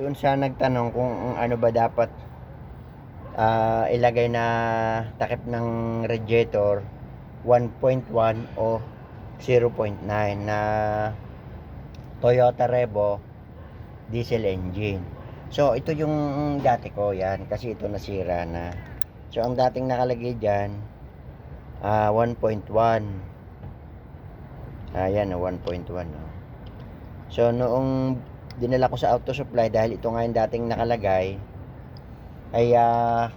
doon sa nagtanong kung ano ba dapat ah, ilagay na takip ng radiator 1.1 o 0.9 na Toyota Revo diesel engine. So ito yung dati ko yan kasi ito nasira na. So ang dating nakalagay diyan ah 1.1. Ayan, 1.1. no. So noong dinala ko sa auto supply dahil ito nga yung dating nakalagay. Ay ah,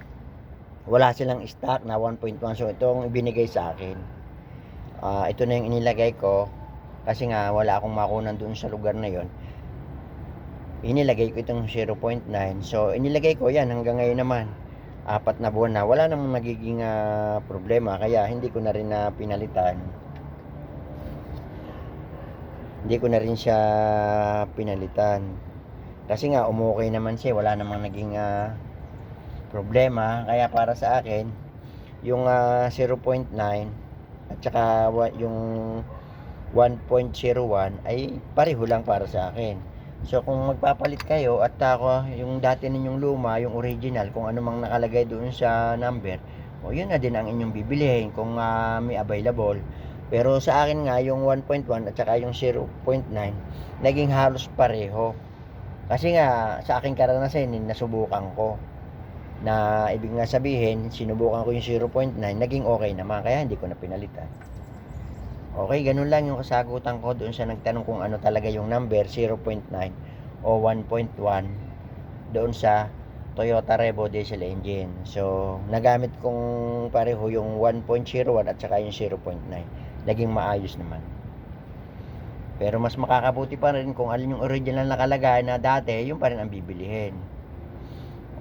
wala silang stock na 1.1 so itong ibinigay sa akin Ah, ito na yung inilagay ko kasi nga wala akong makunan doon sa lugar na yon inilagay ko itong 0.9 so inilagay ko yan hanggang ngayon naman. Apat na buwan na. Wala namang nagiging ah, problema. Kaya hindi ko na rin na pinalitan hindi ko na rin siya pinalitan. Kasi nga umukay naman siya. Wala namang naging ah, problema. Kaya para sa akin yung ah, 0.9 at saka yung 1.01 ay pareho lang para sa akin. So kung magpapalit kayo at ako yung dati ninyong luma yung original kung ano mang nakalagay doon sa number o yun na din ang inyong bibilihin kung ah, may available pero sa akin nga yung 1.1 at saka yung 0.9 naging halos pareho. Kasi nga sa aking karanasan eh, nasubukan ko. Na ibig nga sabihin sinubukan ko yung 0.9 naging okay naman. Kaya hindi ko na pinalitan. Okay ganun lang yung kasagutan ko doon sa nagtanong kung ano talaga yung number 0.9 o 1.1 doon sa Toyota Revo diesel engine. So nagamit kong pareho yung 1.01 at saka yung 0.9 naging maayos naman pero mas makakabuti pa rin kung alin yung original nakalagay na dati yung pa rin ang bibilihin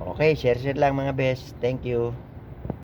Okay, share share lang mga best. Thank you.